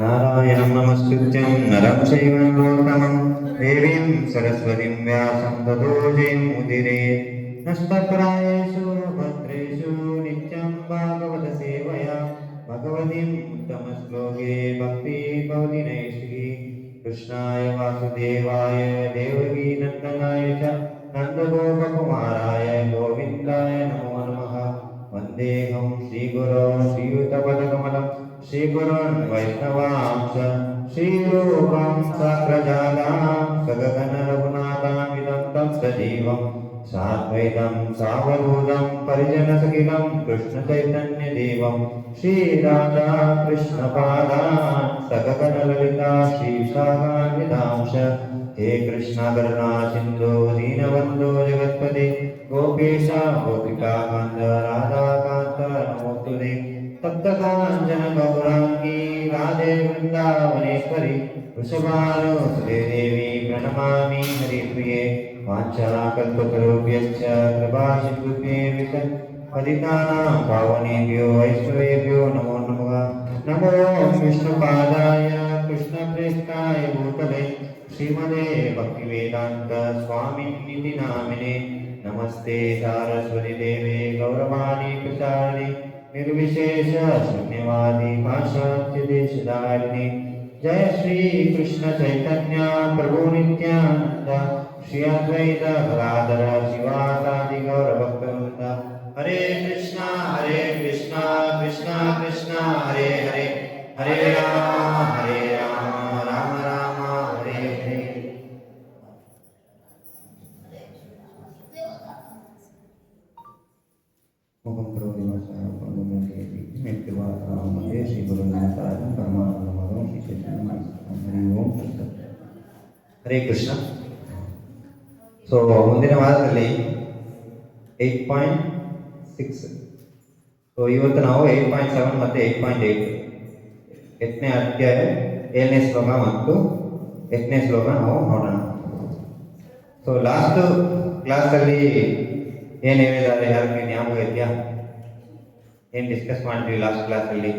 नारायणं नमस्कृत्यं नरं चैव नरोत्तमं देवीं सरस्वतीं व्यासं ततो जयमुदिरे नष्टप्रायेषु भद्रेषु नित्यं भागवतसेवया भगवतीम् उत्तमश्लोके भक्ति भवति नैष्टिकी कृष्णाय वासुदेवाय देवकीनन्दनाय च नन्दगोपकुमाराय, गोविन्दाय नमः। దేహం శ్రీగురో శ్రీయుతపదకమలం శ్రీగురోన్ వైష్ణవాంశ శ్రీరూపం సగ్రజాలాం సగగన రఘునాథామిదం సజీవం సాద్వైతం సావధూతం పరిజనసఖిలం కృష్ణ చైతన్య శ్రీరాధా కృష్ణపాదాన్ సగగన లలితా శ్రీశాఖాన్వితాంశ हे कृष्ण करुणा सिन्धो दीनबन्धो जगत्पते गोपेश गोपिका कान्त राधाकान्त नमोऽस्तु ते तप्तकाञ्चन गौराङ्गी राधे वृन्दावनेश्वरि वृषभानुसुते देवी प्रणमामि हरिप्रिये वाञ्छाकल्पतरुभ्यश्च कृपासिन्धुभ्येव च पतितानां पावनेभ्यो वैष्णवेभ्यो नमो नमः नमो विष्णुपादाय कृष्णप्रेष्ठाय भूतले श्रीमदे भक्तिवेदान्त स्वामिनिति नामिने। नमस्ते सारस्वती देवे, गौरवाणी प्रचारिणे, निर्विशेष शून्यवादी भाषात्यदेशधारिणे जय श्री कृष्ण चैतन्य प्रभु नित्यानंद श्री अद्वैत गदाधर शिवासादि गौरभक्तवृंद हरे कृष्णा हरे कृष्णा कृष्णा कृष्णा, हरे हरे। हरे ಹರೇ ಕೃಷ್ಣ. ಸೊ ಮುಂದಿನ ವಾರದಲ್ಲಿ ಏಯ್ಟ್ ಪಾಯಿಂಟ್ ಸಿಕ್ಸ್ ಸೊ ಇವತ್ತು ನಾವು ಏಯ್ಟ್ ಪಾಯಿಂಟ್ ಸೆವೆನ್ ಮತ್ತು ಏಯ್ಟ್ ಪಾಯಿಂಟ್ ಏಯ್ಟ್ ಎಂಟನೇ ಅಧ್ಯಾಯ ಏಳನೇ ಶ್ಲೋಕ ಮತ್ತು ಎಂಟನೇ ಶ್ಲೋಕ ನಾವು ನೋಡೋಣ. ಸೊ ಲಾಸ್ಟ್ ಕ್ಲಾಸಲ್ಲಿ ಏನು ಹೇಳಿದ್ದಾರೆ, ಯಾರಿಗೆ ಜ್ಞಾಪಕ ಇದೆಯಾ? ಏನು ಡಿಸ್ಕಸ್ ಮಾಡಿದ್ವಿ ಲಾಸ್ಟ್ ಕ್ಲಾಸಲ್ಲಿ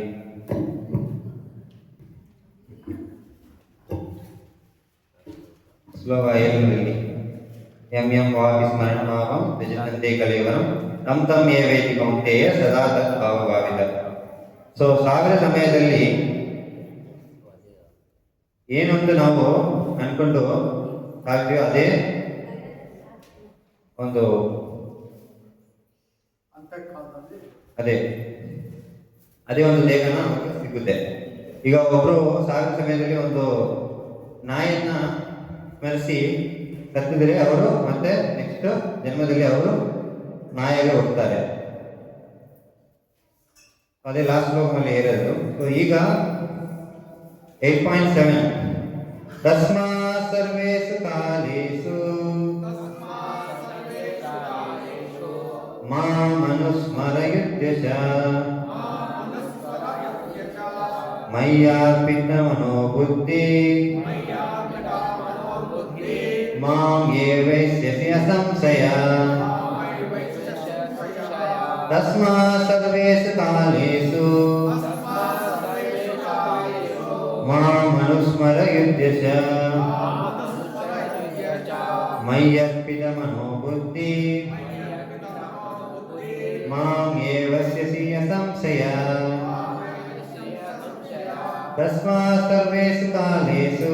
ಶ್ಲೋಕ ಏಳರಲ್ಲಿ ಎಂ ಎಂ ವಾಪಿ ಸ್ಮರಣಮಾವಂ ಭಜಂತೆ ಕಲಿಯವರಂ ತಮ್ಮ ತಮ್ ಏವೇತಿ ಕೌಂಟೇಯ ಸದಾ ತತ್ ಭಾವಭಾವಿತ ಸೊ ಸಾವಿರ ಸಮಯದಲ್ಲಿ ಏನೊಂದು ನಾವು ಅನ್ಕೊಂಡು ಸಾಗ್ತೀವೋ ಅದೇ ಒಂದು ಅದೇ ಅದೇ ಒಂದು ಲೇಖನ ಸಿಗುತ್ತೆ ಈಗ ಒಬ್ರು ಸಾವಿರ ಸಮಯದಲ್ಲಿ ಒಂದು ನಾಯಿಯನ್ನ ಸ್ಮರಿಸಿ ಸತ್ತಿದ್ರೆ ಅವರು ಮತ್ತೆ ನೆಕ್ಸ್ಟ್ ಜನ್ಮದಲ್ಲಿ ಅವರು ಮಾಯಾಗೆ ಹೋಗ್ತಾರೆ ಅದೇ ಲಾಸ್ಟ್ ಲೋಕಲ್ಲಿ ಇರೋದು ಸೊ ಈಗ ಏಟ್ ಪಾಯಿಂಟ್ ಸೆವೆನ್ ತಸ್ಮಾ ಸರ್ವೇಸು ಕಾಲೇಶು ಮಾಮನುಸ್ಮರಯುತ್ಯ ಮಯ್ಯಾರ್ಪಿತ ಮಯ್ಯಾರ್ಪಿತಮನೋ माम ये वैश्यस्य संशय तस्मा सर्वेषु कालेषु मामनुस्मर युध्यश मय्यर्पितमनोबुद्धि माम् ये वश्यसि असंशय तस्मात् सर्वेषु कालेषु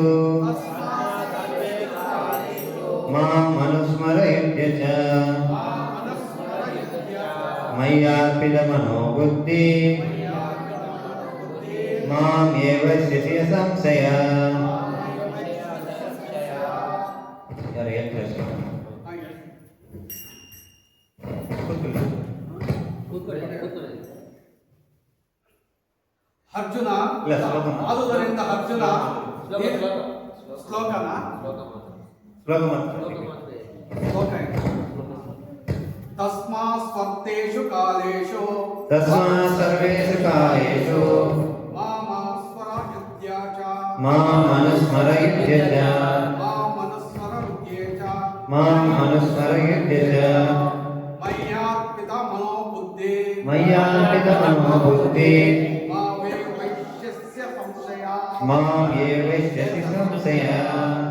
ಯಾರು ಏನು ಪ್ರಶ್ನೆ ಅರ್ಜುನ ಇಲ್ಲ, ಶ್ಲೋಕ. ಆದುದರಿಂದ ಅರ್ಜುನ ಶ್ಲೋಕ, ಏ- ಶ್ಲೋಕ. ಶ್ಲೋಕನ? ಶ್ಲೋಕ ಮಾತ್ರ. तस्मास्वर्तेषु कालेषु। तस्मात्सर्वेषु कालेषु। मामनुस्मर इत्या च। माम् अनुस्मर इत्य च। माम् अनुस्मर इत्ये च। माम् अनुस्मर इत्य च। मय्यार्पितमनोबुद्धि। मय्यार्पितमनोबुद्धि। मा मे वैश्यस्य संशया। मा मे वैश्यसि संशया।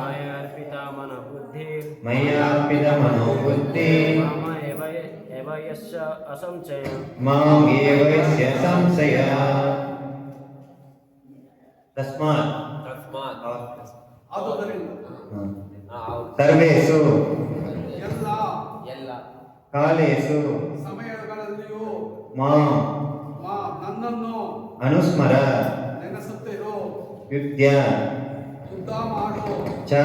मनबुद्धिर् मय्यार्पितमनो बुद्धिः मम एव एव यस्य असंशय मां ये वैश्य संशय तस्मात् ತಸ್ಮಾತ್ ಆದುದರಿಂದ ಆ, ಹೌದು. ಸರ್ವೇಷು ಎಲ್ಲ ಎಲ್ಲ ಕಾಲೇಷು ಸಮಯಗಳಲ್ಲಿಯೂ ಮಾಂ ಮಾ ನನ್ನನ್ನು ಅನುಸ್ಮರ ನೆನೆಸುತ್ತಿರು ಯುದ್ಧ ಯುದ್ಧ ಮಾಡು ಚ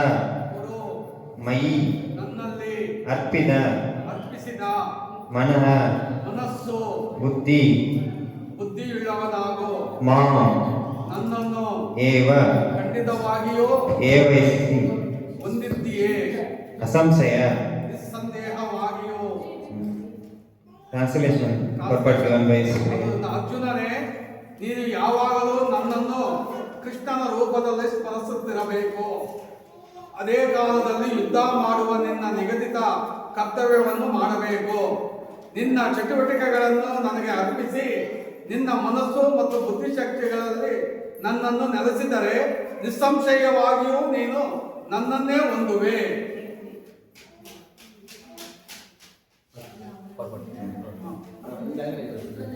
ಮಯಿ. ನನ್ನಲ್ಲಿ ಅರ್ಪಿದ ಅರ್ಪಿಸಿದ ಮನಃ. ಮನಸ್ಸು. ಬುದ್ಧಿ. ಬುದ್ಧಿಯುಳ್ಳವನಾಗು. ಮಾಂ. ನನ್ನನ್ನು ಏವ. ಖಂಡಿತವಾಗಿಯೂ ಏವೈಸಿ. ಹೊಂದಿದ್ದೀಯೇ ಅಸಂಶಯ. ನಿಸ್ಸಂದೇಹವಾಗಿಯೋ. ಟ್ರಾನ್ಸ್ಲೇಷನ್ ಪರ್ಪಟ್ ಅರ್ಜುನನೇ ನೀನು ಯಾವಾಗಲೂ ನನ್ನನ್ನು ಕೃಷ್ಣನ ರೂಪದಲ್ಲಿ ಸ್ಮರಿಸುತ್ತಿರಬೇಕು. ಅದೇ ಕಾಲದಲ್ಲಿ ಯುದ್ಧ ಮಾಡುವ ನಿನ್ನ ನಿಗದಿತ ಕರ್ತವ್ಯವನ್ನು ಮಾಡಬೇಕು. ನಿನ್ನ ಚಟುವಟಿಕೆಗಳನ್ನು ನನಗೆ ಅರ್ಪಿಸಿ, ನಿನ್ನ ಮನಸ್ಸು ಮತ್ತು ಬುದ್ಧಿಶಕ್ತಿಗಳಲ್ಲಿ ನನ್ನನ್ನು ನೆಲೆಸಿದರೆ ನಿಸ್ಸಂಶಯವಾಗಿಯೂ ನೀನು ನನ್ನನ್ನೇ ಹೊಂದುವೆ.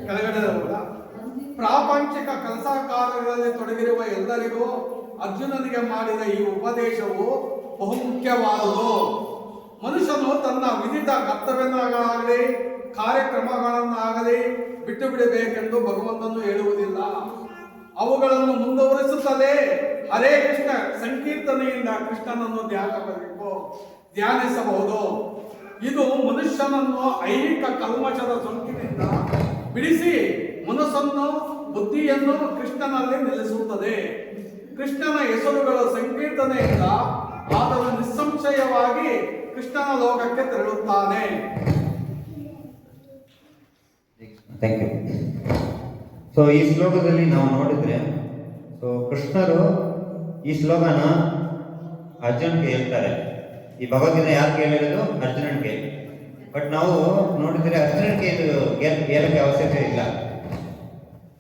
ಕೆಳಗಡೆ ಪ್ರಾಪಂಚಿಕ ಕೆಲಸ ಕಾರ್ಯಗಳಲ್ಲಿ ತೊಡಗಿರುವ ಎಲ್ಲರಿಗೂ ಅರ್ಜುನನಿಗೆ ಮಾಡಿದ ಈ ಉಪದೇಶವು ಬಹುಮುಖ್ಯವಾದುದು. ಮನುಷ್ಯನು ತನ್ನ ವಿಧಿತ ಕರ್ತವ್ಯಗಳಾಗಲಿ, ಕಾರ್ಯಕ್ರಮಗಳನ್ನಾಗಲಿ ಬಿಟ್ಟು ಬಿಡಬೇಕೆಂದು ಭಗವಂತನು ಹೇಳುವುದಿಲ್ಲ. ಅವುಗಳನ್ನು ಮುಂದುವರಿಸುತ್ತಲೇ ಹರೇ ಕೃಷ್ಣ ಸಂಕೀರ್ತನೆಯಿಂದ ಕೃಷ್ಣನನ್ನು ಧ್ಯಾನಿಸಬೇಕು ಧ್ಯಾನಿಸಬಹುದು. ಇದು ಮನುಷ್ಯನನ್ನು ಐಹಿಕ ಕಲ್ಮಶದ ಸೋಂಕಿನಿಂದ ಬಿಡಿಸಿ ಮನಸ್ಸನ್ನು, ಬುದ್ಧಿಯನ್ನು ಕೃಷ್ಣನಲ್ಲಿ ನಿಲ್ಲಿಸುತ್ತದೆ ಕೃಷ್ಣನ ಹೆಸರುಗಳ ಸಂಕೀರ್ತನೆಯಿಂದ ಆತನು ನಿಸ್ಸಂಶಯವಾಗಿ ಕೃಷ್ಣನ ಲೋಕಕ್ಕೆ ತೆರಳುತ್ತಾನೆ. ಥ್ಯಾಂಕ್ ಯು ಸೊ ಈ ಶ್ಲೋಕದಲ್ಲಿ ನಾವು ನೋಡಿದ್ರೆ ಸೊ ಕೃಷ್ಣರು ಈ ಶ್ಲೋಕನ ಅರ್ಜುನ್ಗೆ ಹೇಳ್ತಾರೆ. ಈ ಭಗವದ್ಗೀತೆ ಯಾರು ಕೇಳಿರೋದು ಅರ್ಜುನನ್ಗೆ ಬಟ್ ನಾವು ನೋಡಿದ್ರೆ ಅರ್ಜುನನ್ಗೆ ಇದು ಹೇಳ- ಹೇಳಕ್ಕೆ ಅವಶ್ಯಕತೆ ಇಲ್ಲ.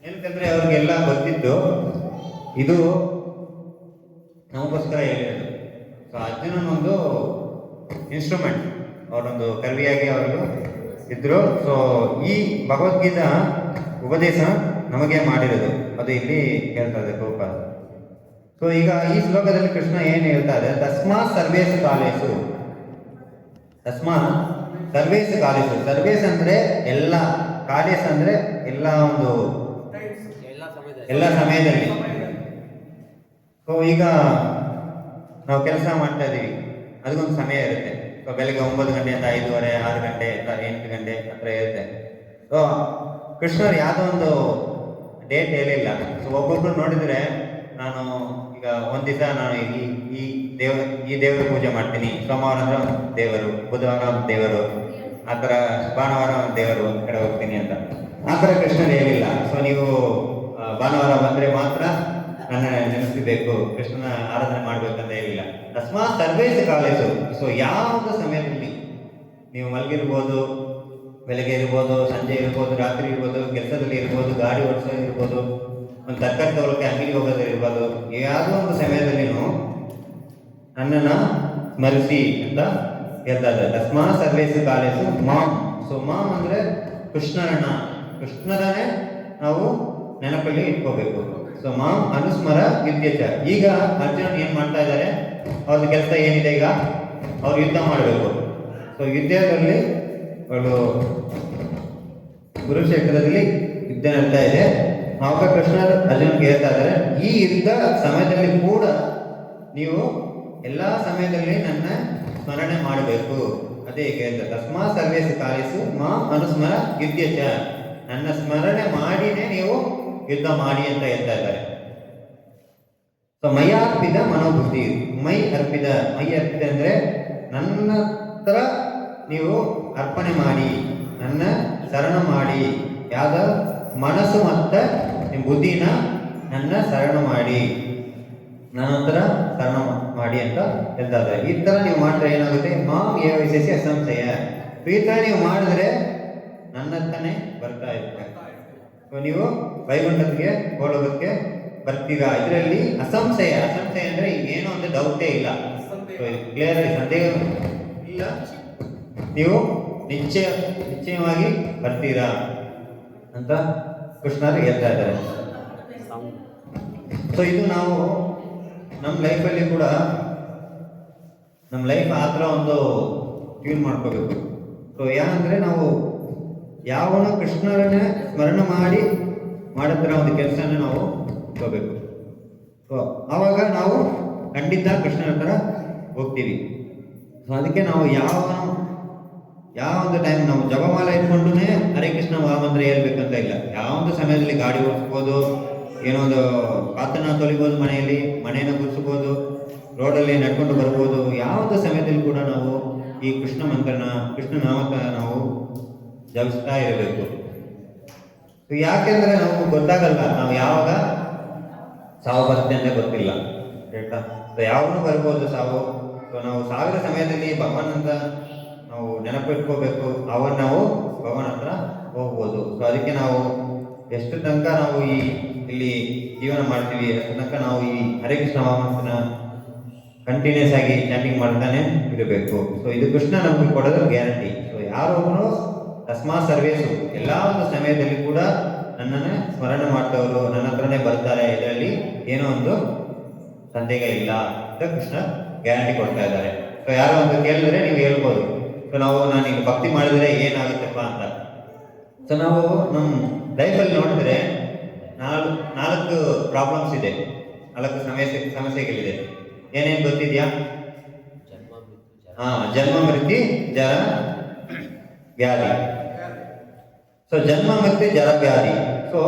ಏನಂತಂದ್ರೆ ಅವ್ರಿಗೆಲ್ಲ ಗೊತ್ತಿದ್ದು, ಇದು ನಮಗೋಸ್ಕರ ಹೇಳಿರೋದು ಸೊ ಅರ್ಜುನನೊಂದು ಇನ್ಸ್ಟ್ರೂಮೆಂಟ್ ಅವರೊಂದು ಕರ್ವಿಯಾಗಿ ಅವರು ಇದ್ದರು ಸೊ ಈ ಭಗವದ್ಗೀತಾ ಉಪದೇಶ ನಮಗೆ ಮಾಡಿರೋದು. ಅದು ಇಲ್ಲಿ ಹೇಳ್ತಾ ಇದೆ ಗೋಪಾಲ ಸೊ ಈಗ ಈ ಶ್ಲೋಕದಲ್ಲಿ ಕೃಷ್ಣ ಏನು ಹೇಳ್ತಾ ಇದೆ ತಸ್ಮಾತ್ ಸರ್ವೇಶು ಕಾಲೇಸು ತಸ್ಮಾತ್ ಸರ್ವೇಶು ಕಾಲೇಸು ಸರ್ವೇಸ್ ಅಂದ್ರೆ ಎಲ್ಲ. ಕಾಲೇಸ್ ಅಂದ್ರೆ ಎಲ್ಲ ಒಂದು ಎಲ್ಲ ಸಮಯದಲ್ಲಿ. ಎಲ್ಲ ಸಮಯದಲ್ಲಿ. ಸೊ ಈಗ ನಾವು ಕೆಲಸ ಮಾಡ್ತಾ ಇದ್ದೀವಿ. ಅದಕ್ಕೊಂದು ಸಮಯ ಇರುತ್ತೆ. ಸೊ ಬೆಳಗ್ಗೆ ಒಂಬತ್ತು ಗಂಟೆಯಿಂದ ಐದೂವರೆ, ಆರು ಗಂಟೆ ಅಥವಾ ಎಂಟು ಗಂಟೆ ಹತ್ರ ಇರುತ್ತೆ. ಸೊ ಕೃಷ್ಣರು ಯಾವುದೋ ಒಂದು ಡೇಟ್ ಹೇಳಿಲ್ಲ. ಸೊ ಒಬ್ಬೊಬ್ರು ನೋಡಿದ್ರೆ ನಾನು ಈಗ ಒಂದು ದಿವಸ ನಾನು ಈ ಈ ದೇವ, ಈ ದೇವರ ಪೂಜೆ ಮಾಡ್ತೀನಿ. ಸೋಮವಾರ ಅಂದ್ರೆ ದೇವರು, ಬುಧವಾರ ದೇವರು, ಆ ಥರ ಭಾನುವಾರ ದೇವರು ಕಡೆ ಹೋಗ್ತೀನಿ ಅಂತ. ಆ ಥರ ಕೃಷ್ಣರು ಹೇಳಿಲ್ಲ. ಸೊ ನೀವು ಭಾನುವಾರ ಬಂದರೆ ಮಾತ್ರ ನನ್ನ ನೆನಪಿಬೇಕು ಕೃಷ್ಣನ ಆರಾಧನೆ ಮಾಡಬೇಕಂತ ಹೇಳಿಲ್ಲ ತಸ್ಮಾತ್ ಸರ್ವೇಸ ಕಾಲೇಜು ಸೊ ಯಾವುದು ಸಮಯದಲ್ಲಿ? ನೀವು ಮಲಗಿರ್ಬೋದು, ಬೆಳಗ್ಗೆ ಇರ್ಬೋದು, ಸಂಜೆ ಇರ್ಬೋದು, ರಾತ್ರಿ ಇರ್ಬೋದು, ಕೆಲಸದಲ್ಲಿ ಇರ್ಬೋದು, ಗಾಡಿ ಓಡಿಸೋದು ಇರ್ಬೋದು, ಒಂದು ತರಕಾರಿ ತಗೊಳಕ್ಕೆ ಅಂಗಡಿಗೆ ಹೋಗೋದು ಇರ್ಬೋದು, ಯಾವುದೋ ಒಂದು ಸಮಯದಲ್ಲಿ ನನ್ನನ್ನು ಸ್ಮರಿಸಿ ಅಂತ ಹೇಳ್ತಾ ಇದ್ದಾರೆ. ಸರ್ವೇಸ ಕಾಲೇಜು ಮಾಮ್ ಸೊ ಮಾಮ್ ಅಂದ್ರೆ ಕೃಷ್ಣರನ್ನ ಕೃಷ್ಣನೇ ನಾವು ನೆನಪಲ್ಲಿ ಇಟ್ಕೋಬೇಕು. ಸೊ ಮಾ ಅನುಸ್ಮರ ವಿದ್ಯಚ ಈಗ ಅರ್ಜುನ್ ಏನ್ ಮಾಡ್ತಾ ಇದ್ದಾರೆ ಅವ್ರದ್ದು ಕೆಲಸ ಏನಿದೆ ಈಗ? ಅವ್ರು ಯುದ್ಧ ಮಾಡಬೇಕು. ಸೊ ಯುದ್ಧದಲ್ಲಿ ಅವಳು ಕುರುಕ್ಷೇತ್ರದಲ್ಲಿ ಯುದ್ಧ ನಡೀತಾ ಇದೆ. ಆವಾಗ ಕೃಷ್ಣ ಅರ್ಜುನ್ಗೆ ಹೇಳ್ತಾ ಇದ್ದಾರೆ ಈ ಯುದ್ಧ ಸಮಯದಲ್ಲಿ ಕೂಡ ನೀವು ಎಲ್ಲ ಸಮಯದಲ್ಲಿ ನನ್ನ ಸ್ಮರಣೆ ಮಾಡಬೇಕು. ಅದೇ ಕೇಳ್ತಾರೆ ತಸ್ಮಾ ಸರ್ವೇಸು ಕಾಲಿಸು ಮಾ ಅನುಸ್ಮರ ಯುದ್ಧ ಚ ನನ್ನ ಸ್ಮರಣೆ ಮಾಡಿನೇ ಯುದ್ಧ ಮಾಡಿ ಅಂತ ಹೇಳ್ತಾ ಇದ್ದಾರೆ. ಸೊ ಮೈ ಅರ್ಪಿದ ಮನೋಬುದ್ಧಿ ಮೈ ಅರ್ಪಿದ ಮೈ ಅರ್ಪಿದ ಅಂದ್ರೆ ನನ್ನ ಹತ್ರ ನೀವು ಅರ್ಪಣೆ ಮಾಡಿ, ನನ್ನ ಶರಣ ಮಾಡಿ, ಯಾವ್ದ? ಮನಸ್ಸು ಮತ್ತು ನಿಮ್ಮ ಬುದ್ಧಿನ ನನ್ನ ಶರಣ ಮಾಡಿ, ನನ್ನ ಹತ್ರ ಶರಣ ಮಾಡಿ ಅಂತ ಹೇಳ್ತಾ ಇದ್ದಾರೆ. ಈ ಥರ ನೀವು ಮಾಡಿದ್ರೆ ಏನಾಗುತ್ತೆ? ಮಾಂ ಏ ವಿಶೇಷ ಅಸಂಶಯ ಈ ಥರ ನೀವು ಮಾಡಿದ್ರೆ ನನ್ನ ಹತ್ರನೇ ಬರ್ತಾ ಇರುತ್ತೆ ಸೊ ನೀವು ವೈಗುಂಠಕ್ಕೆ ಹೋಗೋದಕ್ಕೆ ಬರ್ತೀರಾ? ಇದರಲ್ಲಿ ಅಸಂಶಯ. ಅಸಂಶಯ ಅಂದ್ರೆ ಏನೋ ಒಂದು ಡೌಟೇ ಇಲ್ಲ. ಕ್ಲಿಯರ್ ಆಗಿ ಸಂದೇಹ ಇಲ್ಲ. ನೀವು ನಿಶ್ಚಯ ನಿಶ್ಚಯವಾಗಿ ಬರ್ತೀರಾ ಅಂತ ಕೃಷ್ಣರು ಹೇಳ್ತಾ ಇದ್ದಾರೆ. ಸೊ ಇದು ನಾವು ನಮ್ಮ ಲೈಫಲ್ಲಿ ಕೂಡ ನಮ್ಮ ಲೈಫ್ ಆ ಥರ ಒಂದು ಟ್ಯೂನ್ ಮಾಡ್ಕೋಬೇಕು. ಸೊ ಏನಂದರೆ ನಾವು ಯಾವನು ಕೃಷ್ಣರನ್ನೇ ಸ್ಮರಣ ಮಾಡಿ ಮಾಡಿದ್ರೆ ಒಂದು ಕೆಲಸನ ನಾವು ಹೋಗ್ಬೇಕು ಆವಾಗ ನಾವು ಖಂಡಿತ ಕೃಷ್ಣನ ಹತ್ರ ಹೋಗ್ತೀವಿ. ಸೊ ಅದಕ್ಕೆ ನಾವು ಯಾವ ಯಾವ ಒಂದು ಟೈಮ್ ನಾವು ಜಪಮಾಲ ಇಟ್ಕೊಂಡು ಹರೇ ಕೃಷ್ಣ ಮಹಾಮಂತ್ರ ಹೇಳ್ಬೇಕಂತ ಇಲ್ಲ. ಯಾವ ಒಂದು ಸಮಯದಲ್ಲಿ ಗಾಡಿ ಓಡಿಸ್ಬೋದು ಏನೋ ಒಂದು ಪಾತ್ರನ ತೊಳಿಬೋದು ಮನೆಯಲ್ಲಿ, ಮನೆಯನ್ನು ಗುಡಿಸ್ಬೋದು, ರೋಡಲ್ಲಿ ನಡ್ಕೊಂಡು ಬರ್ಬೋದು, ಯಾವುದೇ ಸಮಯದಲ್ಲಿ ಕೂಡ ನಾವು ಈ ಕೃಷ್ಣ ಮಂತ್ರನ, ಕೃಷ್ಣ ನಾಮಕ ನಾವು ಜಪಿಸ್ತಾ ಇರಬೇಕು. ಯಾಕೆಂದ್ರೆ ನಮಗೆ ಗೊತ್ತಾಗಲ್ಲ, ನಾವು ಯಾವಾಗ ಸಾವು ಬರುತ್ತೆ ಅಂತ ಗೊತ್ತಿಲ್ಲ ಹೇಳ್ತಾ ಸೊ ಯಾವನು ಬರ್ಬೋದು ಸಾವು. ಸೊ ನಾವು ಸಾವಿರ ಸಮಯದಲ್ಲಿ ಭಗವಾನ್ ಅಂತ ನಾವು ನೆನಪಿಟ್ಕೋಬೇಕು ಅವಾಗ ನಾವು ಭಗವಾನ್ ಹತ್ರ ಹೋಗ್ಬೋದು. ಸೊ ಅದಕ್ಕೆ ನಾವು ಎಷ್ಟು ತನಕ ನಾವು ಈ ಇಲ್ಲಿ ಜೀವನ ಮಾಡ್ತೀವಿ, ಅಷ್ಟು ತನಕ ನಾವು ಈ ಹರೇ ಕೃಷ್ಣ ಕಂಟಿನ್ಯೂಸ್ ಆಗಿ ಚಾಟಿಂಗ್ ಮಾಡ್ತಾನೆ ಇರಬೇಕು. ಸೊ ಇದು ಕೃಷ್ಣ ನಮಗೆ ಕೊಡೋದು ಗ್ಯಾರಂಟಿ ಸೊ ಯಾರೊಬ್ಬನು ತಸ್ಮಾ ಸರ್ವೇಸು ಎಲ್ಲ ಒಂದು ಸಮಯದಲ್ಲಿ ಕೂಡ ನನ್ನನ್ನು ಸ್ಮರಣೆ ಮಾಡ್ತವರು ನನ್ನ ಹತ್ರನೇ ಬರ್ತಾರೆ ಇದರಲ್ಲಿ ಏನೋ ಒಂದು ಸಂದೇಹ ಇಲ್ಲ ಅಂತ ಕೃಷ್ಣ ಗ್ಯಾರಂಟಿ ಕೊಡ್ತಾ ಇದ್ದಾರೆ. ಸೊ ಯಾರೋ ಒಂದು ಕೇಳಿದ್ರೆ ನೀವು ಹೇಳ್ಬೋದು. ಸೊ ನಾವು ನಾನು ಈಗ ಭಕ್ತಿ ಮಾಡಿದ್ರೆ ಏನಾಗುತ್ತಪ್ಪ ಅಂತ. ಸೊ ನಾವು ನಮ್ಮ ಲೈಫಲ್ಲಿ ನೋಡಿದ್ರೆ ನಾಲ್ಕು ನಾಲ್ಕು ಪ್ರಾಬ್ಲಮ್ಸ್ ಇದೆ. ನಾಲ್ಕು ಸಮಸ್ಯೆ ಸಮಸ್ಯೆಗಳಿದೆ. ಏನೇನು ಗೊತ್ತಿದೆಯಾ? ಹಾಂ ಜನ್ಮ ಮೃತಿ ಜನ ವ್ಯಾಧಿ ಸೊ ಜನ್ಮ ಮತ್ತೆ ಜರ ಸೊ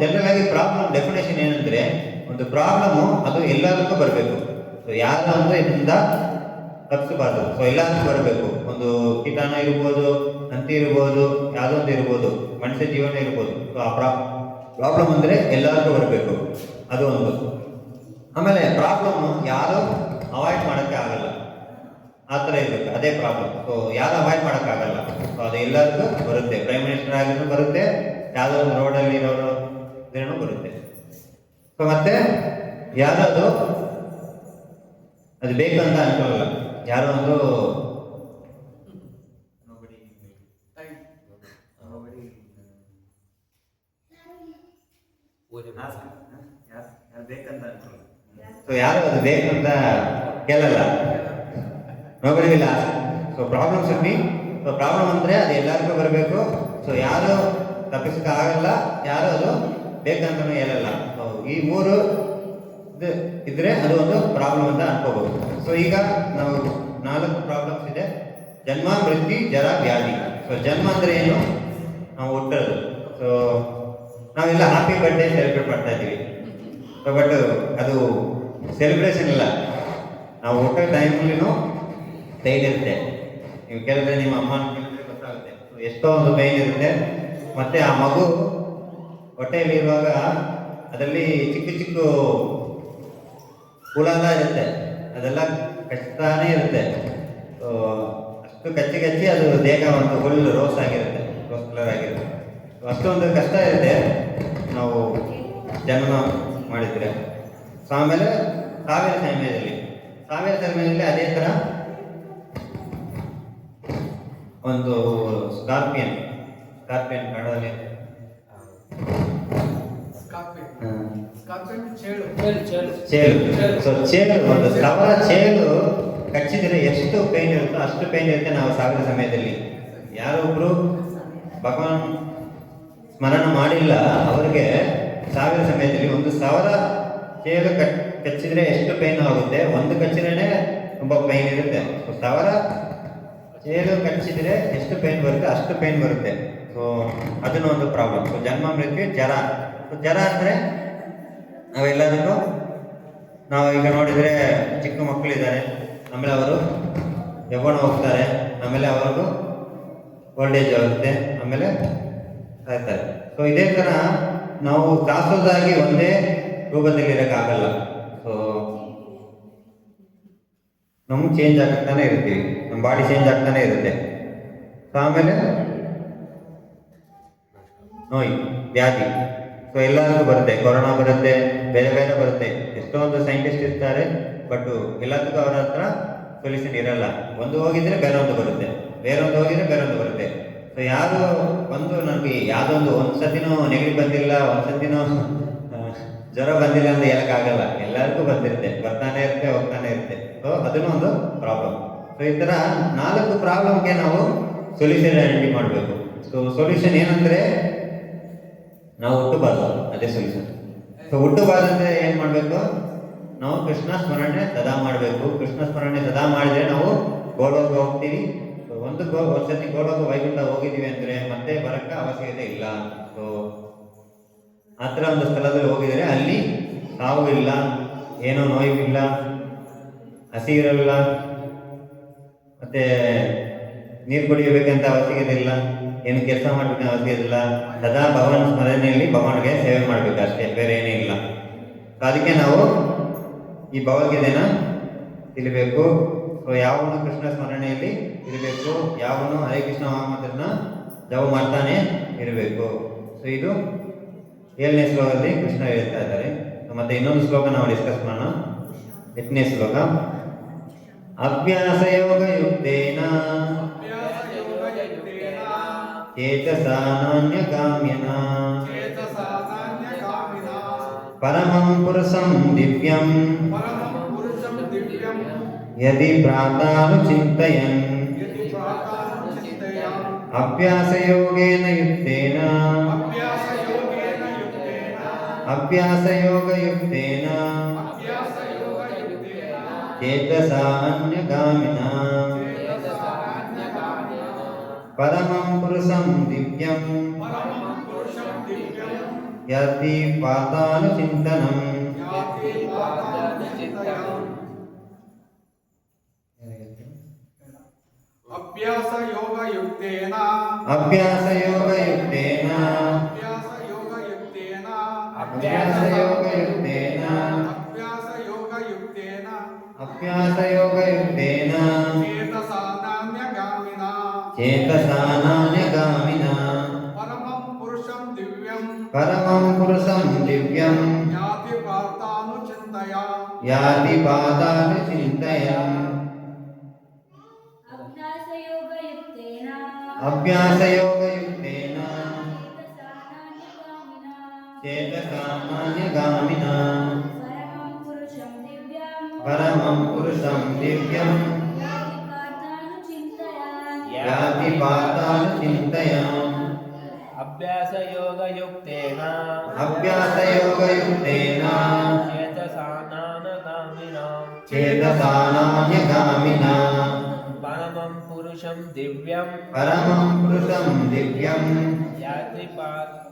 ಜನರಲ್ ಆಗಿ ಪ್ರಾಬ್ಲಮ್ ಡೆಫಿನೇಷನ್ ಏನಂದ್ರೆ, ಒಂದು ಪ್ರಾಬ್ಲಮ್ ಅದು ಎಲ್ಲದಕ್ಕೂ ಬರಬೇಕು. ಸೊ ಯಾರು ಅಂದ್ರೆ ಇದರಿಂದ ತಪ್ಪಿಸಬಾರ್ದು ಸೊ ಎಲ್ಲದಕ್ಕೂ ಬರಬೇಕು. ಒಂದು ಕೀಟಾಣ ಇರ್ಬೋದು, ಹಂತಿ ಇರ್ಬೋದು ಯಾವ್ದೊಂದು ಇರ್ಬೋದು, ಮನುಷ್ಯ ಜೀವನ ಇರ್ಬೋದು. ಸೊ ಆ ಪ್ರಾಬ್ಲಮ್ ಅಂದ್ರೆ ಎಲ್ಲದಕ್ಕೂ ಬರಬೇಕು. ಅದು ಒಂದು. ಆಮೇಲೆ ಪ್ರಾಬ್ಲಮ್ ಯಾರು ಅವಾಯ್ಡ್ ಮಾಡೋಕ್ಕೆ ಆಗಲ್ಲ. ಆ ಥರ ಇರಬೇಕು. ಅದೇ ಪ್ರಾಬ್ಲಮ್ ಸೊ ಯಾರು ಅವಾಯ್ಡ್ ಮಾಡೋಕ್ಕಾಗಲ್ಲ. ಸೊ ಅದು ಎಲ್ಲರಿಗೂ ಬರುತ್ತೆ. ಪ್ರೈಮ್ ಮಿನಿಸ್ಟರ್ ಆಗಿದ್ರು ಬರುತ್ತೆ. ಯಾವುದೋ ಒಂದು ರೋಡಲ್ಲಿ ಇರೋರು ಇದ್ರೂ ಬರುತ್ತೆ. ಸೊ ಮತ್ತೆ ಯಾರು ಅದು ಅದು ಬೇಕು ಅಂತ ಅನ್ಕೊಳ್ಳಲ್ಲ. ಯಾರೋ ಒಂದು ಸೊ ಯಾರು ಅದು ಬೇಕಂತ ಅಂತ ಕೇಳಲ್ಲ. ನೋಬಡಿ ಇಲ್ಲ. ಸೊ ಪ್ರಾಬ್ಲಮ್ಸ್ ಇರ್ನಿ ಸೊ ಪ್ರಾಬ್ಲಮ್ ಅಂದರೆ ಅದು ಎಲ್ಲರಿಗೂ ಬರಬೇಕು. ಸೊ ಯಾರು ತಪ್ಪಿಸೋಕ್ಕಾಗಲ್ಲ ಯಾರು ಅದು ಬೇಕಂತನೂ ಹೇಳಲ್ಲ. ಸೊ ಈ ಮೂರು ಇದು ಇದ್ರೆ ಅದು ಒಂದು ಪ್ರಾಬ್ಲಮ್ ಅಂತ ಅನ್ಕೋಬಹುದು. ಸೊ ಈಗ ನಾವು ನಾಲ್ಕು ಪ್ರಾಬ್ಲಮ್ಸ್ ಇದೆ. ಜನ್ಮ, ಮೃತ್ಯು, ಜರ, ವ್ಯಾಧಿ. ಸೊ ಜನ್ಮ ಅಂದ್ರೆ ಏನು? ನಾವು ಹುಟ್ಟೋದು ಸೊ ನಾವೆಲ್ಲ ಹ್ಯಾಪಿ ಬರ್ಡೇ ಸೆಲೆಬ್ರೇಟ್ ಮಾಡ್ತಾ ಇದ್ದೀವಿ. ಬಟ್ ಅದು ಸೆಲೆಬ್ರೇಷನ್ ಇಲ್ಲ. ನಾವು ಹುಟ್ಟೋ ಟೈಮಲ್ಲಿನೂ ಪೈನ್ ಇರುತ್ತೆ ನೀವು ಕೇಳಿದ್ರೆ ನಿಮ್ಮ ಅಮ್ಮನ ಕೇಳಿದ್ರೆ ಗೊತ್ತಾಗುತ್ತೆ. ಎಷ್ಟೋ ಒಂದು ಪೈನ್ ಇರುತ್ತೆ ಮತ್ತೆ ಆ ಮಗು ಹೊಟ್ಟೆಯಲ್ಲಿ ಇರುವಾಗ ಅದರಲ್ಲಿ ಚಿಕ್ಕ ಚಿಕ್ಕ ಹುಳ ಇರುತ್ತೆ. ಅದೆಲ್ಲ ಕಚ್ತಾನೆ ಇರುತ್ತೆ. ಅಷ್ಟು ಕಚ್ಚಿ ಕಚ್ಚಿ ಅದು ದೇಹ ಒಂದು ಫುಲ್ ರೋಸ್ ಆಗಿರುತ್ತೆ. ರೋಸ್ ಕಲರ್ ಆಗಿರುತ್ತೆ. ಅಷ್ಟು ಅಷ್ಟೊಂದು ಕಷ್ಟ ಇರುತ್ತೆ ನಾವು ಜನನ ಮಾಡಿದರೆ. ಆಮೇಲೆ, ಸಾವಿರ ಸಮಯದಲ್ಲಿ ಸಾವಿರ ಸಮಯದಲ್ಲಿ ಅದೇ ಥರ ಒಂದು ಸ್ಕಾರ್ಪಿಯನ್ ಸ್ಕಾರ್ಪಿಯನ್ ಚೇಳು. ಸೊ ಚೇಳು. ಒಂದು ಸಾವಿರ ಚೇಳು ಕಚ್ಚಿದ್ರೆ ಎಷ್ಟು ಪೇನ್ ಇರುತ್ತೋ ಅಷ್ಟು ಪೇನ್ ಇರುತ್ತೆ ನಾವು ಸಾವಿರ ಸಮಯದಲ್ಲಿ. ಯಾರೊಬ್ರು ಭಗವಾನ್ ಸ್ಮರಣ ಮಾಡಿಲ್ಲ ಅವರಿಗೆ ಸಾವಿರ ಸಮಯದಲ್ಲಿ ಒಂದು ಸಾವಿರ ಚೇಳು ಕಚ್ ಕಚ್ಚಿದ್ರೆ ಎಷ್ಟು ಪೇನ್ ಆಗುತ್ತೆ? ಒಂದು ಕಚ್ಚಿದ್ರೆ ತುಂಬಾ ಪೈನ್ ಇರುತ್ತೆ. ಸೊ ಸಾವಿರ ಚೇಳು ಕಚ್ಚಿದ್ರೆ ಎಷ್ಟು ಪೇನ್ ಬರುತ್ತೆ, ಅಷ್ಟು ಪೇನ್ ಬರುತ್ತೆ. ಸೊ ಅದನ್ನು ಒಂದು ಪ್ರಾಬ್ಲಮ್ ಸೊ ಜನ್ಮ ಮೃತ್ಯು ಜ್ವರ. ಸೊ ಜ್ವರ ಅಂದರೆ ನಾವೆಲ್ಲದನ್ನು, ನಾವು ಈಗ ನೋಡಿದರೆ ಚಿಕ್ಕ ಮಕ್ಕಳಿದ್ದಾರೆ. ಆಮೇಲೆ ಅವರು ಎಬ್ಬಣ ಹೋಗ್ತಾರೆ. ಆಮೇಲೆ ಅವ್ರಿಗೂ ಓಲ್ಡ್ ಏಜ್ ಆಗುತ್ತೆ. ಆಮೇಲೆ ಸಾಯ್ತಾರೆ. ಸೊ ಇದೇ ಥರ ನಾವು ಶಾಶ್ವತವಾಗಿ ಒಂದೇ ರೂಪದಲ್ಲಿ ಇರೋಕ್ಕಾಗಲ್ಲ. ಸೊ ನಮ್ಗೆ ಚೇಂಜ್ ಆಗುತ್ತಾನೆ ಇರ್ತೀವಿ. ಬಾಡಿ ಚೇಂಜ್ ಆಗ್ತಾನೆ ಇರುತ್ತೆ. ಸೊ ಆಮೇಲೆ ನೋಯ್, ವ್ಯಾಧಿ. ಸೊ ಎಲ್ಲದಕ್ಕೂ ಬರುತ್ತೆ. ಕೊರೋನಾ ಬರುತ್ತೆ, ಬೇರೆ ಬೇರೆ ಬರುತ್ತೆ. ಎಷ್ಟೊಂದು ಸೈಂಟಿಸ್ಟ್ ಇರ್ತಾರೆ ಬಟ್ ಎಲ್ಲದಕ್ಕೂ ಅವರ ಹತ್ರ ಸೊಲ್ಯೂಷನ್ ಇರಲ್ಲ. ಒಂದು ಹೋಗಿದ್ರೆ ಬೇರೊಂದು ಬರುತ್ತೆ. ಬೇರೊಂದು ಹೋಗಿದ್ರೆ ಬೇರೊಂದು ಬರುತ್ತೆ. ಸೊ ಯಾರು ಒಂದು ನಮಗೆ ಯಾವ್ದೊಂದು ಒಂದು ಒಂದು ಸತಿನೂ ನೆಗಡಿ ಬಂದಿಲ್ಲ, ಒಂದು ಸತಿನೂ ಜ್ವರ ಬಂದಿಲ್ಲ ಅಂತ ಹೇಳಕ್ಕಾಗಲ್ಲ. ಎಲ್ಲರಿಗೂ ಬಂದಿರುತ್ತೆ. ಬರ್ತಾನೆ ಇರುತ್ತೆ, ಹೋಗ್ತಾನೆ ಇರುತ್ತೆ. ಸೊ ಅದನ್ನು ಒಂದು ಪ್ರಾಬ್ಲಮ್ ಸೊ ಈ ಥರ ನಾಲ್ಕು ಪ್ರಾಬ್ಲಮ್ಗೆ ನಾವು ಸೊಲ್ಯೂಷನ್ ಐಡೆಂಟಿ ಮಾಡಬೇಕು. ಸೊ ಸೊಲ್ಯೂಷನ್ ಏನಂದ್ರೆ ನಾವು ಹುಟ್ಟಬಾರ್ದು, ಅದೇ ಸೊಲ್ಯೂಷನ್ ಸೊ ಹುಟ್ಟಬಾರ್ದು ಅಂದರೆ ಏನು ಮಾಡಬೇಕು? ನಾವು ಕೃಷ್ಣ ಸ್ಮರಣೆ ಸದಾ ಮಾಡಬೇಕು. ಕೃಷ್ಣ ಸ್ಮರಣೆ ಸದಾ ಮಾಡಿದ್ರೆ ನಾವು ಗೋಲೋಕ ಹೋಗ್ತೀವಿ. ಒಂದು ಗೋ ಒಂದ್ಸತಿ ಗೋಲೋಕ ವೈಕುಂಠ ಹೋಗಿದ್ದೀವಿ ಅಂದ್ರೆ ಮತ್ತೆ ಬರೋಕ್ಕೆ ಅವಶ್ಯಕತೆ ಇಲ್ಲ. ಸೊ ಆ ಥರ ಒಂದು ಸ್ಥಳದಲ್ಲಿ ಹೋಗಿದರೆ ಅಲ್ಲಿ ಸಾವು ಇಲ್ಲ, ಏನೋ ನೋವು ಇಲ್ಲ ಹಸಿ ಇರಲ್ಲ. ಮತ್ತೆ ನೀರು ಕುಡಿಯಬೇಕಂತ ಅವಶ್ಯಕತೆ ಇಲ್ಲ, ಏನು ಕೆಲಸ ಮಾಡಬೇಕಂತ ಅವಶ್ಯಕತೆ ಇಲ್ಲ. ಸದಾ ಭಗವಾನ್ ಸ್ಮರಣೆಯಲ್ಲಿ ಭಗವಾನ್ಗೆ ಸೇವೆ ಮಾಡಬೇಕು ಬೇರೆ ಏನೇ ಇಲ್ಲ. ಅದಕ್ಕೆ ನಾವು ಈ ಭಗವದ್ಗೀತೆನ ತಿಳಿಬೇಕು. ಯಾವನು ಕೃಷ್ಣ ಸ್ಮರಣೆಯಲ್ಲಿ ಇರಬೇಕು, ಯಾವನು ಹರೇ ಕೃಷ್ಣ ಮಹಾಮಂತ್ರನ ಜವ ಮಾಡ್ತಾನೆ ಇರಬೇಕು. ಸೊ ಇದು ಏಳನೇ ಶ್ಲೋಕದಲ್ಲಿ ಕೃಷ್ಣ ಹೇಳ್ತಾ ಇದ್ದಾರೆ. ಮತ್ತೆ ಇನ್ನೊಂದು ಶ್ಲೋಕ ನಾವು ಡಿಸ್ಕಸ್ ಮಾಡೋಣ. ಎಂಟನೇ ಶ್ಲೋಕ. ಅಭ್ಯಾಸ ಯೋಗ ಯುಕ್ತೇನ ಅಭ್ಯಾಸಯೋಗಯುಕ್ತೇನ ಚೇತಸಾ ನಾನ್ಯಗಾಮ್ಯನ ಚೇತಸಾ ನಾನ್ಯಗಾಮಿನಾ ಪರಮಂ ಪುರುಷಂ ದಿವ್ಯಂ चेतसा अन्यगामिनां परमं पुरुषं दिव्यं याति पातालचिन्तनम्। अभ्यासयोगयुक्तेन। अभ्यासयोगयुक्तेन। अभ्यासयोगयुक्तेन। अभ्यासयोग ज्ञातयोगयुक्तेन चेतसानान्यगामिना। परमं पुरुषं दिव्यं। परमं पुरुषं दिव्यं। याति पातानुचिन्तया याति पातानुचिन्तया अभ्यासयोगयुक्तेन। अभ्यासयोगयुक्तेन चेतसानान्यगामिना। परमं पुरुषं दिव्यं याति पातालचिन्तयाम् अभ्यासयोगयुक्तेन। अभ्यासयोगयुक्तेन। चेतसानानगामिनां चेतसानान्यगामिना परमं पुरुषं दिव्यं परमं पुरुषं दिव्यं याति पात्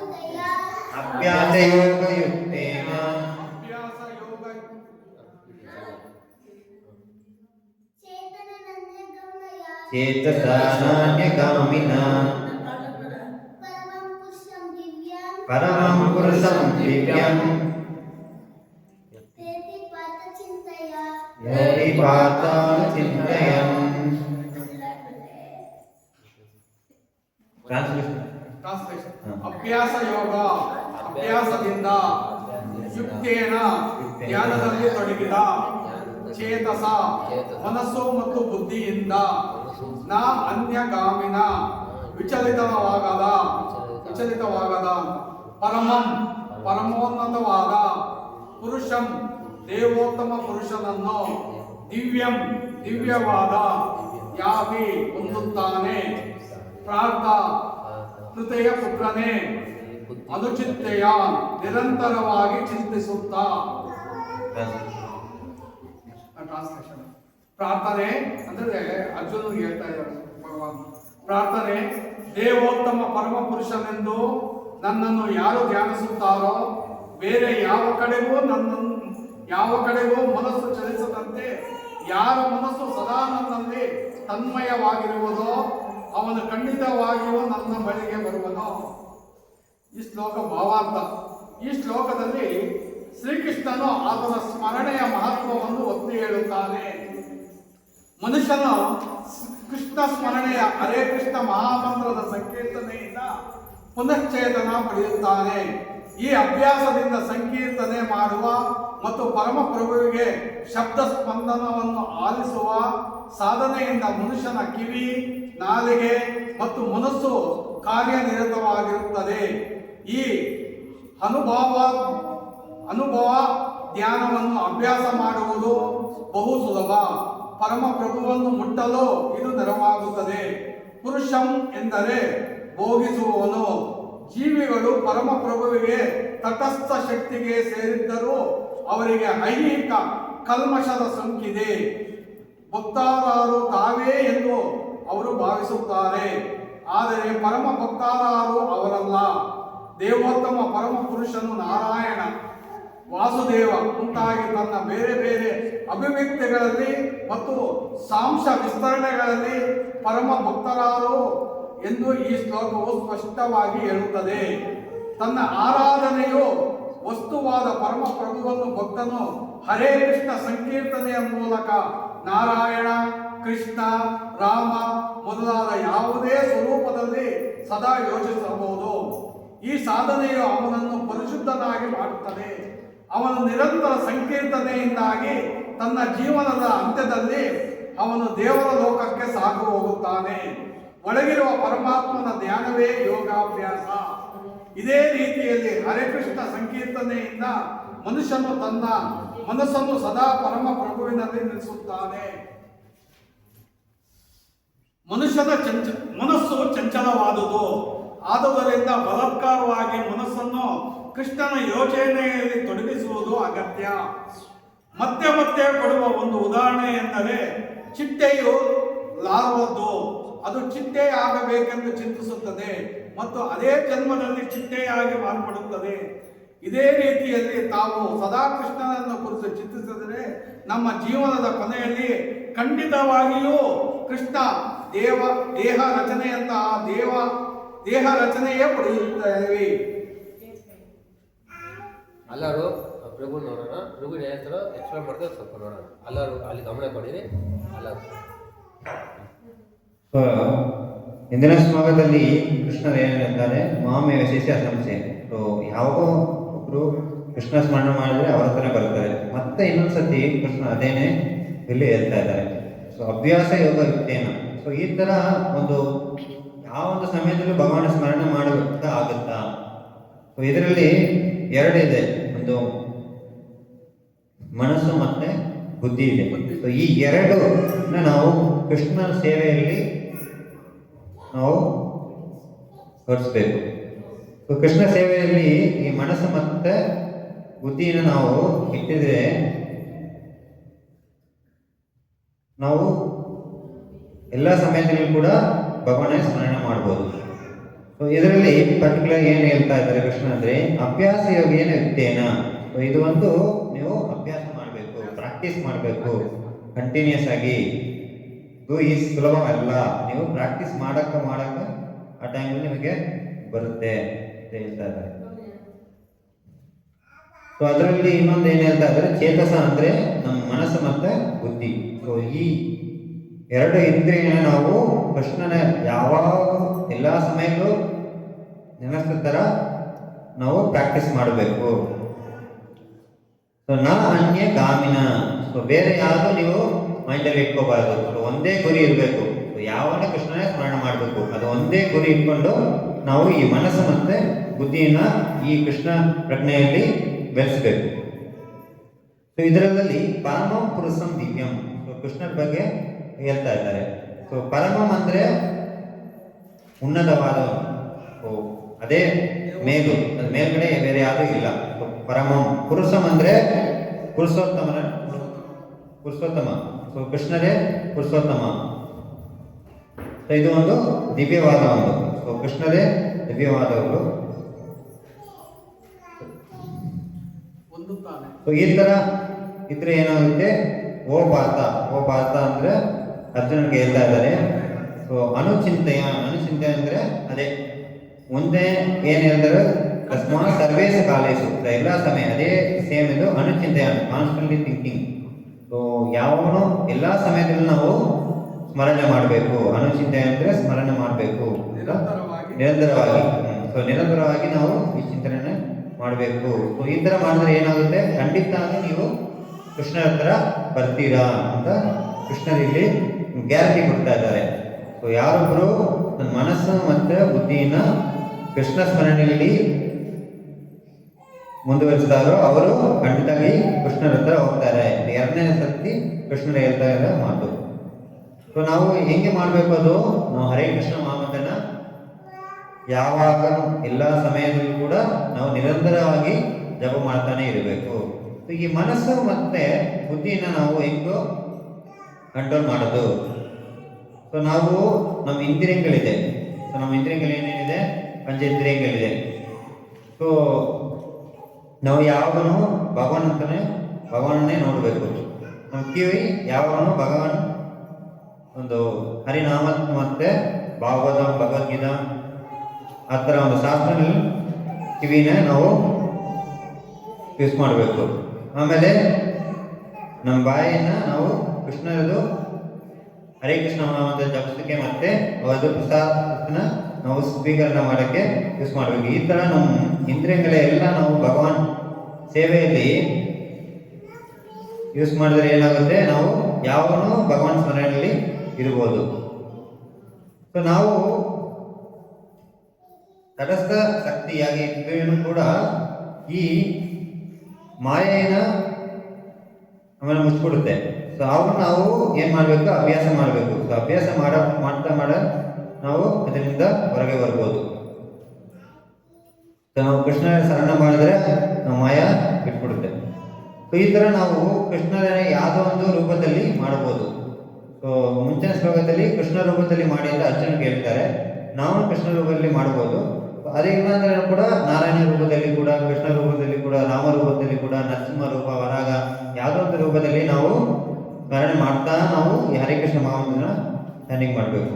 अभ्यासयोगयुक्तेन चेतसानान्यकामिना परमं पुरुषं दिव्यम् यदि पातालचिन्तयम् Translation. Translation. Abhyasa yoga. ಅಭ್ಯಾಸದಿಂದ ಯುಕ್ತೇನ ಧ್ಯಾನದಲ್ಲಿ ತೊಡಗಿದ ಚೇತಸ, ಮನಸ್ಸು ಮತ್ತು ಬುದ್ಧಿಯಿಂದ ನಾ ಅನ್ಯಗಾಮಿನ ವಿಚಲಿತವಾಗದ ವಿಚಲಿತವಾಗದ ಪರಮಂ ಪರಮೋನ್ನತವಾದ ಪುರುಷಂ ದೇವೋತ್ತಮ ಪುರುಷನನ್ನು ದಿವ್ಯಂ ದಿವ್ಯವಾದ ಯಾವಿ ಹೊಂದುತ್ತಾನೆ ಪ್ರಾರ್ಥ, ಕೃತೆಯ ಪುತ್ರನೇ. ಅನುಚಿತ್ತೆಯ ನಿರಂತರವಾಗಿ ಚಿಂತಿಸುತ್ತಾ. ಟ್ರಾನ್ಸ್ಲೇಷನ್ ಪ್ರಾರ್ಥನೆ ಅಂದ್ರೆ ಅರ್ಜುನ್ ಹೇಳ್ತಾ ಇದ್ದಾರೆ ಭಗವಾನ್. ಪ್ರಾರ್ಥನೆ ದೇವೋತ್ತಮ ಪರಮ ಪುರುಷನೆಂದು ನನ್ನನ್ನು ಯಾರು ಧ್ಯಾನಿಸುತ್ತಾರೋ, ಬೇರೆ ಯಾವ ಕಡೆಗೂ ನನ್ನನ್ನು, ಯಾವ ಕಡೆಗೂ ಮನಸ್ಸು ಚಲಿಸದಂತೆ, ಯಾರ ಮನಸ್ಸು ಸದಾ ನನ್ನಲ್ಲಿ ತನ್ಮಯವಾಗಿರುವುದೋ, ಅವನು ಖಂಡಿತವಾಗಿಯೂ ನನ್ನ ಬಳಿಗೆ ಬರುವನು. ಈ ಶ್ಲೋಕ ಭಾವಾರ್ಥ. ಈ ಶ್ಲೋಕದಲ್ಲಿ ಶ್ರೀಕೃಷ್ಣನು ಆತನ ಸ್ಮರಣೆಯ ಮಹತ್ವವನ್ನು ಒತ್ತಿ ಹೇಳುತ್ತಾನೆ. ಮನುಷ್ಯನು ಕೃಷ್ಣ ಸ್ಮರಣೆಯ ಹರೇ ಕೃಷ್ಣ ಮಹಾಮಂತ್ರದ ಸಂಕೀರ್ತನೆಯಿಂದ ಪುನಶ್ಚೇತನ ಪಡೆಯುತ್ತಾನೆ. ಈ ಅಭ್ಯಾಸದಿಂದ ಸಂಕೀರ್ತನೆ ಮಾಡುವ ಮತ್ತು ಪರಮ ಪ್ರಭುವಿಗೆ ಶಬ್ದ ಸ್ಪಂದನವನ್ನು ಆಲಿಸುವ ಸಾಧನೆಯಿಂದ ಮನುಷ್ಯನ ಕಿವಿ, ನಾಲಿಗೆ ಮತ್ತು ಮನಸ್ಸು ಕಾರ್ಯನಿರತವಾಗಿರುತ್ತದೆ. ಈ ಅನುಭವ ಅನುಭವ ಧ್ಯಾನವನ್ನು ಅಭ್ಯಾಸ ಮಾಡುವುದು ಬಹು ಸುಲಭ. ಪರಮ ಪ್ರಭುವನ್ನು ಮುಟ್ಟಲು ಇದು ನೆರವಾಗುತ್ತದೆ. ಪುರುಷಂ ಎಂದರೆ ಭೋಗಿಸುವವನು. ಜೀವಿಗಳು ಪರಮ ಪ್ರಭುವಿಗೆ ತಟಸ್ಥ ಶಕ್ತಿಗೆ ಸೇರಿದ್ದರೂ ಅವರಿಗೆ ಐಹಿಕ ಕಲ್ಮಶದ ಸೋಂಕಿದೆ ಭಕ್ತಾರರು ತಾವೇ ಎಂದು ಅವರು ಭಾವಿಸುತ್ತಾರೆ. ಆದರೆ ಪರಮ ಭಕ್ತಾರರು ಅವರಲ್ಲ. ದೇವೋತ್ತಮ ಪರಮ ಪುರುಷನು ನಾರಾಯಣ. ವಾಸುದೇವ ಮುಂತಾಗಿ ತನ್ನ ಬೇರೆ ಬೇರೆ ಅಭಿವ್ಯಕ್ತಿಗಳಲ್ಲಿ ಮತ್ತು ಸಾಂಶ ವಿಸ್ತರಣೆಗಳಲ್ಲಿ ಪರಮ ಭಕ್ತರಾರು ಎಂದು ಈ ಶ್ಲೋಕವು ಸ್ಪಷ್ಟವಾಗಿ ಹೇಳುತ್ತದೆ. ತನ್ನ ಆರಾಧನೆಯು ವಸ್ತುವಾದ ಪರಮ ಪ್ರಭುವನ್ನು ಭಕ್ತನು ಹರೇ ಕೃಷ್ಣ ಸಂಕೀರ್ತನೆಯ ಮೂಲಕ ನಾರಾಯಣ, ಕೃಷ್ಣ, ರಾಮ ಮೊದಲಾದ ಯಾವುದೇ ಸ್ವರೂಪದಲ್ಲಿ ಸದಾ ಯೋಚಿಸಬಹುದು. ಈ ಸಾಧನೆಯು ಅವನನ್ನು ಪರಿಶುದ್ಧನಾಗಿ ಮಾಡುತ್ತದೆ. ಅವನ ನಿರಂತರ ಸಂಕೀರ್ತನೆಯಿಂದಾಗಿ ತನ್ನ ಜೀವನದ ಅಂತ್ಯದಲ್ಲಿ ಅವನು ದೇವರ ಲೋಕಕ್ಕೆ ಸಾಗು ಹೋಗುತ್ತಾನೆ. ಒಳಗಿರುವ ಪರಮಾತ್ಮನ ಧ್ಯಾನವೇ ಯೋಗಾಭ್ಯಾಸ. ಇದೇ ರೀತಿಯಲ್ಲಿ ಹರೇಕೃಷ್ಣ ಸಂಕೀರ್ತನೆಯಿಂದ ಮನುಷ್ಯನು ತನ್ನ ಮನಸ್ಸನ್ನು ಸದಾ ಪರಮ ಪ್ರಭುವಿನಲ್ಲಿ ನಿಲ್ಲಿಸುತ್ತಾನೆ ಮನುಷ್ಯನ ಚಂಚ ಮನಸ್ಸು ಚಂಚಲವಾದುದು. ಆದುದರಿಂದ ಬಲತ್ಕಾರವಾಗಿ ಮನಸ್ಸನ್ನು ಕೃಷ್ಣನ ಯೋಚನೆಯಲ್ಲಿ ತೊಡಗಿಸುವುದು ಅಗತ್ಯ. ಮತ್ತೆ ಮತ್ತೆ ಕೊಡುವ ಒಂದು ಉದಾಹರಣೆ ಎಂದರೆ ಚಿಟ್ಟೆಯು ಲಾರ್ವದ್ದು. ಅದು ಚಿಟ್ಟೆ ಆಗಬೇಕೆಂದು ಚಿಂತಿಸುತ್ತದೆ ಮತ್ತು ಅದೇ ಜನ್ಮದಲ್ಲಿ ಚಿಟ್ಟೆಯಾಗಿ ಮಾರ್ಪಡುತ್ತದೆ. ಇದೇ ರೀತಿಯಲ್ಲಿ ತಾವು ಸದಾ ಕೃಷ್ಣನನ್ನು ಕುರಿತು ಚಿಂತಿಸಿದರೆ ನಮ್ಮ ಜೀವನದ ಕೊನೆಯಲ್ಲಿ ಖಂಡಿತವಾಗಿಯೂ ಕೃಷ್ಣ ದೇವ ದೇಹ ರಚನೆಯಂತಹ ದೇವ ದೇಹ ರಚನೆಯೇ ಪಡೆಯುತ್ತೇವೆ ಎಲ್ಲರೂ ಪ್ರಭು ನೋಡೋಣ ಪ್ರಭು ಹೇಳ್ತಾರೋ ಎಕ್ಸ್ಪ್ಲೇನ್ ಮಾಡ್ತಾರೆ ಸ್ವಲ್ಪ ನೋಡೋಣ. ಎಲ್ಲರೂ ಅಲ್ಲಿ ಗಮನ ಕೊಡಿರಿ ಎಲ್ಲರೂ ಸೊ ಇಂದಿನ ಶ್ಲೋಕದಲ್ಲಿ ಕೃಷ್ಣರು ಏನಂತಾರೆ ಹೇಳ್ತಾರೆ? ಮಾಮೇವ ಶಿಷ್ಯ ಸಂಶಯ ಸೊ ಯಾವಾಗೋ ಒಬ್ಬರು ಕೃಷ್ಣ ಸ್ಮರಣ ಮಾಡಿದ್ರೆ ಅವರ ಹತ್ರ ಬರ್ತಾರೆ ಮತ್ತೆ ಇನ್ನೊಂದ್ಸತಿ ಕೃಷ್ಣ ಅದೇನೆ ಇಲ್ಲಿ ಹೇಳ್ತಾ ಇದ್ದಾರೆ. ಸೊ ಅಭ್ಯಾಸ ಯೋಗ ವಿತ್ತೇನ ಸೊ ಈ ತರ ಒಂದು ಯಾವ ಒಂದು ಸಮಯದಲ್ಲೂ ಭಗವಾನ ಸ್ಮರಣೆ ಮಾಡಬೇಕಂತ ಆಗುತ್ತಾ? ಇದರಲ್ಲಿ ಎರಡಿದೆ ಒಂದು ಮನಸ್ಸು ಮತ್ತೆ ಬುದ್ಧಿ ಇದೆ. ಸೊ ಈ ಎರಡು ನಾವು ಕೃಷ್ಣನ ಸೇವೆಯಲ್ಲಿ ನಾವು ಹೊರಿಸ್ಬೇಕು ಸೊ ಕೃಷ್ಣ ಸೇವೆಯಲ್ಲಿ ಈ ಮನಸ್ಸು ಮತ್ತೆ ಬುದ್ಧಿನ ನಾವು ಇಟ್ಟಿದ್ರೆ ನಾವು ಎಲ್ಲ ಸಮಯದಲ್ಲೂ ಕೂಡ ಭಗವಾನ ಸ್ಮರಣೆ ಮಾಡ್ಬೋದು. ಸೊ ಇದರಲ್ಲಿ ಪರ್ಟಿಕ್ಯುಲರ್ ಏನು ಹೇಳ್ತಾ ಇದ್ದಾರೆ ಕೃಷ್ಣ ಅಂದರೆ, ಅಭ್ಯಾಸ ಯೋಗ ಏನು ಸೊ ಇದು ಒಂದು ನೀವು ಅಭ್ಯಾಸ ಮಾಡಬೇಕು ಪ್ರಾಕ್ಟೀಸ್ ಮಾಡಬೇಕು ಕಂಟಿನ್ಯೂಸ್ ಆಗಿ. ಇದು ಈ ಸುಲಭವಲ್ಲ. ನೀವು ಪ್ರಾಕ್ಟೀಸ್ ಮಾಡಕ್ಕ ಮಾಡಕ್ಕ ಆ ಟೈಮಲ್ಲಿ ನಿಮಗೆ ಬರುತ್ತೆ ಅಂತ ಹೇಳ್ತಾ ಇದ್ದಾರೆ. ಸೊ ಅದರಲ್ಲಿ ಇನ್ನೊಂದು ಏನು ಹೇಳ್ತಾ ಇದ್ದಾರೆ, ಚೇತಸ ಅಂದರೆ ನಮ್ಮ ಮನಸ್ಸು ಮತ್ತೆ ಬುದ್ಧಿ. ಸೊ ಈ ಎರಡು ಇಂದ್ರಿಯನ ನಾವು ಕೃಷ್ಣನ ಯಾವಾಗ ಎಲ್ಲ ಸಮಯದಲ್ಲೂ ನೆನೆಸ್ತ ಥರ ನಾವು ಪ್ರಾಕ್ಟೀಸ್ ಮಾಡಬೇಕು. ಸೊ ನಾ ಅನ್ಯ ಗಾಮಿನ ಸೊ ಬೇರೆ ಯಾವುದು ನೀವು ಮೈಂಡಲ್ಲಿ ಇಟ್ಕೋಬಾರ್ದು. ಸೊ ಒಂದೇ ಗುರಿ ಇರಬೇಕು. ಯಾವಾಗ ಕೃಷ್ಣನೇ ಸ್ಮರಣೆ ಮಾಡಬೇಕು. ಅದು ಒಂದೇ ಗುರಿ ಇಟ್ಕೊಂಡು ನಾವು ಈ ಮನಸ್ಸು ಮತ್ತೆ ಬುದ್ಧಿಯನ್ನ ಈ ಕೃಷ್ಣ ಪ್ರಜ್ಞೆಯಲ್ಲಿ ಬೆಳೆಸಬೇಕು. ಸೊ ಇದರಲ್ಲಿ ಪರಮ ಪುರುಷಂ ದಿವ್ಯಂ. ಸೊ ಕೃಷ್ಣರ ಬಗ್ಗೆ ಹೇಳ್ತಾ ಇದ್ದಾರೆ. ಸೊ ಪರಮಂ ಅಂದ್ರೆ ಉನ್ನತವಾದ ಓ ಅದೇ ಮೇಲು ಮೇಲ್ಗಡೆ ಬೇರೆ ಯಾರು ಇಲ್ಲ ಪರಮಂ ಪುರುಷಂ ಅಂದ್ರೆ ಪುರುಷೋತ್ತಮನ ಪುರುಷೋತ್ತಮ ಸೊ ಕೃಷ್ಣರೇ ಪುರುಷೋತ್ತಮ ಸೊ ಇದು ಒಂದು ದಿವ್ಯವಾದ ಒಂದು. ಸೊ ಕೃಷ್ಣರೇ ದಿವ್ಯವಾದವರು ಸೊ ಈ ತರ ಇದ್ರೆ ಏನಾಗುತ್ತೆ ಓ ಭಾರತ ಓ ಭಾರತ ಅಂದ್ರೆ ಅರ್ಜುನನಿಗೆ ಹೇಳ್ತಾ ಇದ್ದಾರೆ. ಸೊ ಅನುಚಿಂತೆಯ ಅನುಚಿಂತೆ ಅಂದ್ರೆ ಅದೇ. ಮುಂದೆ ಏನು ಹೇಳ್ತಾರೆ? ಅಸ್ಮಾ ಸರ್ವೇಶ ಕಾಲೇಜು ಎಲ್ಲ ಸಮಯ ಅದೇ ಸೇಮ್ ಇದು ಅನುಚಿಂತೆಯ ಕಾನ್ಸ್ಟೆಂಟ್ಲಿ ಥಿಂಕಿಂಗ್ ಸೊ ಯಾವನು ಎಲ್ಲ ಸಮಯದಲ್ಲಿ ನಾವು ಸ್ಮರಣೆ ಮಾಡಬೇಕು. ಅನುಚಿಂತೆ ಅಂದ್ರೆ ಸ್ಮರಣೆ ಮಾಡಬೇಕು. ನಿರಂತರವಾಗಿ. ನಿರಂತರವಾಗಿ. ಸೊ ನಿರಂತರವಾಗಿ ನಾವು ಈ ಚಿಂತನೆ ಮಾಡಬೇಕು. ಸೊ ಈ ಥರ ಮಾಡಿದ್ರೆ ಏನಾಗುತ್ತೆ? ಖಂಡಿತ ನೀವು ಕೃಷ್ಣರ ಹತ್ರ ಬರ್ತೀರಾ ಅಂತ ಕೃಷ್ಣರಿಲ್ಲಿ ಗ್ಯಾರಂಟಿ ಕೊಡ್ತಾ ಇದ್ದಾರೆ. ಸೊ ಯಾರೊಬ್ಬರು ನನ್ನ ಮನಸ್ಸು ಮತ್ತು ಬುದ್ಧಿಯನ್ನು ಕೃಷ್ಣ ಸ್ಮರಣೆಯಲ್ಲಿ ಮುಂದುವರಿಸ್ತಾರೋ ಅವರು ಖಂಡಿತವಾಗಿ ಕೃಷ್ಣರ ಹತ್ರ ಹೋಗ್ತಾರೆ. ಎರಡನೇ ಸತಿ ಕೃಷ್ಣರ ಹೇಳ್ತಾ ಇರೋ ಮಾತು. ಸೊ ನಾವು ಹೆಂಗೆ ಮಾಡಬೇಕು ಅದು? ನಾವು ಹರೇ ಕೃಷ್ಣ ಮಹಾಮಂತ್ರನ ಯಾವಾಗ ಎಲ್ಲ ಸಮಯದಲ್ಲೂ ಕೂಡ ನಾವು ನಿರಂತರವಾಗಿ ಜಪ ಮಾಡ್ತಾನೆ ಇರಬೇಕು. ಈ ಮನಸ್ಸು ಮತ್ತೆ ಬುದ್ಧಿನ ನಾವು ಹೆಂಗೋ ಕಂಟ್ರೋಲ್ ಮಾಡೋದು. ಸೊ ನಾವು ನಮ್ಮ ಇಂದ್ರಿಯಗಳಿದೆ. ಸೊ ನಮ್ಮ ಇಂದ್ರಿಯಗಳು ಏನೇನಿದೆ? ಪಂಚೇಂದ್ರಿಯಗಳಿದೆ. ಸೊ ನಾವು ಯಾವಾಗಲೂ ಭಗವಾನ್ ಅಂತಾನೆ ಭಗವಾನನ್ನೇ ನೋಡಬೇಕು. ನಮ್ಮ ಕಿವಿ ಯಾವಾಗಲೂ ಭಗವಾನ್ ಒಂದು ಹರಿನಾಮ ಮತ್ತೆ ಭಾಗವತ, ಭಗವದ್ಗೀತ ಆ ಥರ ಒಂದು ಶಾಸ್ತ್ರದಲ್ಲಿ ಕಿವಿನ ನಾವು ಯೂಸ್ ಮಾಡಬೇಕು. ಆಮೇಲೆ ನಮ್ಮ ಬಾಯಿನ ನಾವು ಕೃಷ್ಣರದು ಹರೇ ಕೃಷ್ಣ ಮಹಾಮಂತ್ರ ಜಪಿಸೋಕ್ಕೆ ಮತ್ತೆ ಅದು ಪ್ರಸಾದನ ನಾವು ಸ್ವೀಕರಣ ಮಾಡೋಕ್ಕೆ ಯೂಸ್ ಮಾಡಬೇಕು. ಈ ಥರ ನಮ್ಮ ಇಂದ್ರಿಯಗಳೆಲ್ಲ ನಾವು ಭಗವಾನ್ ಸೇವೆಯಲ್ಲಿ ಯೂಸ್ ಮಾಡಿದ್ರೆ ಏನಾಗುತ್ತೆ? ನಾವು ಯಾವನು ಭಗವಾನ್ ಸ್ಮರಣೆಯಲ್ಲಿ ಇರ್ಬೋದು. ಸೊ ನಾವು ತಟಸ್ಥ ಶಕ್ತಿಯಾಗಿ ಇದ್ರೂ ಕೂಡ ಈ ಮಾಯೆಯನ್ನು ಆಮೇಲೆ ಮುಚ್ಚಿಬಿಡುತ್ತೆ. ಸೊ ಅವನ್ನ ನಾವು ಏನು ಮಾಡಬೇಕು? ಅಭ್ಯಾಸ ಮಾಡಬೇಕು. ಸೊ ಅಭ್ಯಾಸ ಮಾಡ, ಮಾಡ್ತಾ ಮಾಡ ನಾವು ಅದರಿಂದ ಹೊರಗೆ ಬರ್ಬೋದು. ನಾವು ಕೃಷ್ಣ ಶರಣ ಮಾಡಿದ್ರೆ ನಾವು ಮಾಯ ಬಿಟ್ಬಿಡುತ್ತೆ. ಈ ತರ ನಾವು ಕೃಷ್ಣನ ಯಾವುದೋ ಒಂದು ರೂಪದಲ್ಲಿ ಮಾಡಬಹುದು ಸೊ ಮುಂಚಿನ ಶ್ಲೋಕದಲ್ಲಿ ಕೃಷ್ಣ ರೂಪದಲ್ಲಿ ಮಾಡಿ ಅಂತ ಅರ್ಜುನ್ ಹೇಳ್ತಾರೆ ನಾವು ಕೃಷ್ಣ ರೂಪದಲ್ಲಿ ಮಾಡಬಹುದು ಅದೇ ಇಲ್ಲಾಂದ್ರೆ ಕೂಡ ನಾರಾಯಣ ರೂಪದಲ್ಲಿ ಕೂಡ, ಕೃಷ್ಣ ರೂಪದಲ್ಲಿ ಕೂಡ, ರಾಮ ರೂಪದಲ್ಲಿ ಕೂಡ, ನರಸಿಂಹ ರೂಪ, ವರಾಗ, ಯಾವುದೋ ಒಂದು ರೂಪದಲ್ಲಿ ನಾವು ಸ್ಮರಣೆ ಮಾಡ್ತಾ ನಾವು ಹರೇ ಕೃಷ್ಣ ಮಹಾಮಂತ್ರನ ಧ್ಯಾನಿಂಗ್ ಮಾಡಬೇಕು.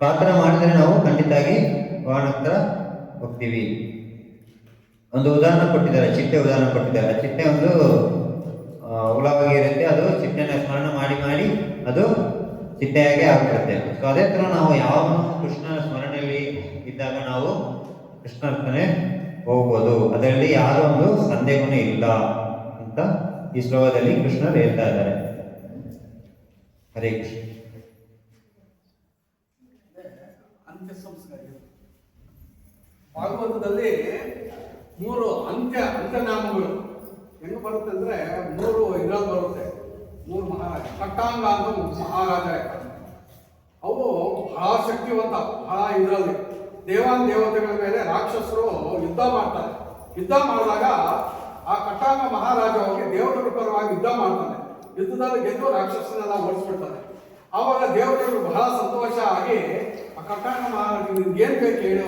ಪ್ರಾರ್ಥನೆ ಮಾಡಿದರೆ ನಾವು ಖಂಡಿತಾಗಿ ಹತ್ರ ಹೋಗ್ತೀವಿ. ಒಂದು ಉದಾಹರಣೆ ಕೊಟ್ಟಿದ್ದಾರೆ ಚಿಟ್ಟೆ ಉದಾಹರಣೆ ಕೊಟ್ಟಿದ್ದಾರೆ. ಚಿಟ್ಟೆ ಒಂದು ಆ, ಇರುತ್ತೆ. ಅದು ಚಿಟ್ಟೆನ ಸ್ಮರಣೆ ಮಾಡಿ ಮಾಡಿ ಅದು ಚಿಟ್ಟೆಯಾಗೆ ಆಗ್ಬಿಡುತ್ತೆ. ಸೊ ಅದೇ ಥರ ನಾವು ಯಾವ ಕೃಷ್ಣನ ಸ್ಮರಣೆಯಲ್ಲಿ ಇದ್ದಾಗ ನಾವು ಕೃಷ್ಣ ಹತ್ರನೇ ಹೋಗ್ಬೋದು. ಅದರಲ್ಲಿ ಯಾರೋ ಒಂದು ಸಂದೇಹನೇ ಇಲ್ಲ ಅಂತ ಈ ಶ್ಲೋಕದಲ್ಲಿ ಕೃಷ್ಣರು ಹೇಳ್ತಾ ಇದ್ದಾರೆ. ಹರೇ ಕೃಷ್ಣ. ಅಂತ್ಯ ಸಂಸ್ಕಾರ. ಭಾಗವತದಲ್ಲಿ ಮೂರು ಅಂತ್ಯ ಅಂತ್ಯನಾಮಗಳು. ಹೆಂಗ್ ಬರುತ್ತೆ ಅಂದ್ರೆ ಮೂರು ಇದ್ರಲ್ಲಿ ಬರುತ್ತೆ. ಮೂರು ಮಹಾರಾಜ. ಕಟ್ಟಾಂಗ ಅಂತ ಮಹಾರಾಜ. ಅವು ಬಹಳ ಶಕ್ತಿವಂತ, ಬಹಳ ಇದರಲ್ಲಿ. ದೇವಾನ್ ದೇವತೆಗಳ ಮೇಲೆ ರಾಕ್ಷಸರು ಯುದ್ಧ ಮಾಡ್ತಾರೆ. ಯುದ್ಧ ಮಾಡಿದಾಗ ಆ ಕಟ್ಟಾಂಗ ಮಹಾರಾಜ ಅವರಿಗೆ ದೇವರ ಪರವಾಗಿ ಯುದ್ಧ ಮಾಡ್ತಾನೆ. ಯುದ್ಧದಲ್ಲಿ ಗೆದ್ದು ರಾಕ್ಷಸನೆಲ್ಲ ಓಡಿಸ್ಬಿಡ್ತಾನೆ. ಆವಾಗ ದೇವರಿಗೆ ಬಹಳ ಸಂತೋಷ ಆಗಿ ಆ ಕಟ್ಟಾಂಗ ಮಹಾರಾಜ ನಿಮ್ಗೆ ಏನ್ ಬೇಕು ಹೇಳಿ